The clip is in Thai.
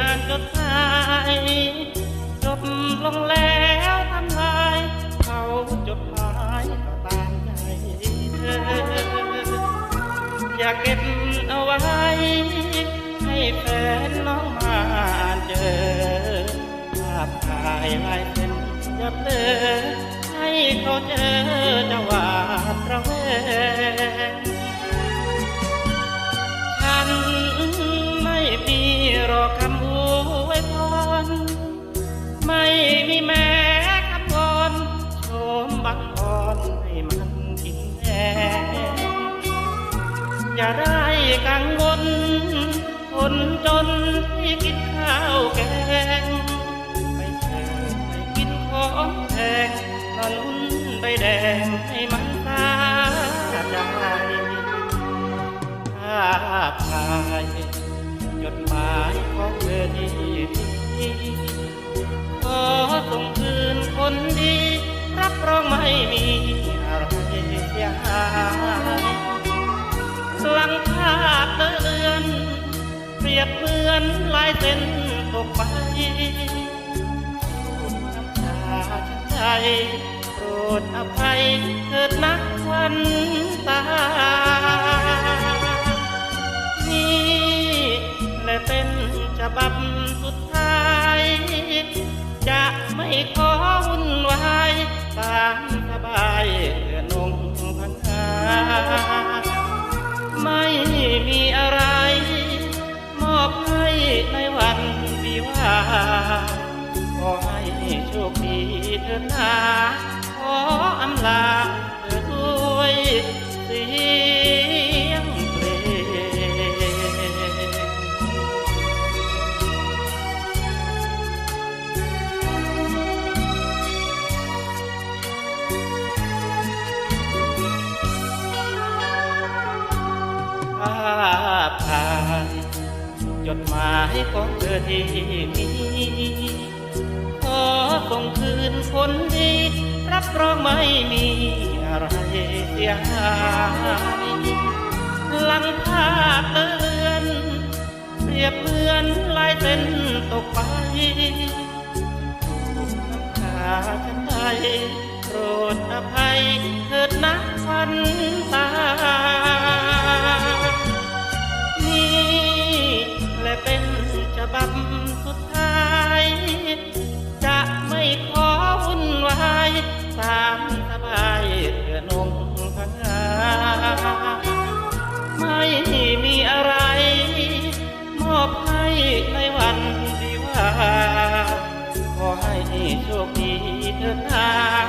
อ่านจดหมายจบลงแล้วทำลายเขาจดหมายก็ตามใจเธอ อยากเก็บเอาไว้ ให้แฟนน้องมาอ่านเจอภาพถ่ายลายเส้นยับเลยให้เขาเจอจะหวาดระแวง มบังอ่อนให้มันกินแน่อย่าได้กังวลคนจนที่กินข้าวแกงไม่แพงไม่กินของแพงนอนลุ้นใบแดงให้มันตาใจภาพถ่ายจดหมายของเธอที่ที่ขอส่งคืนคนดี รับรองไม่มีอะไรเสียหายหลังภาเลือนเปรียบเหมือนลายเส้นตกไปน้ำตาฉันใจโปรดอภัยเถิดนักวันตา นี่และเป็นฉบับสุดท้าย จะไม่ขอวุ่นวาย ตามสบายเพื่อนงพันหาไม่มีอะไร มอบให้ในวันวิวาขอให้โชคดีเถิดนาขออำลาเธอด้วย ดหมายของเธอที่มีขอส่งคืนคนดี รับรองไม่มีอะไรเสียหายลังภาพเลือนเปรียบเหมือนลายเส้นตกไปน้ำตาฉันใดโปรดอภัยเถิดนะวันตา วิ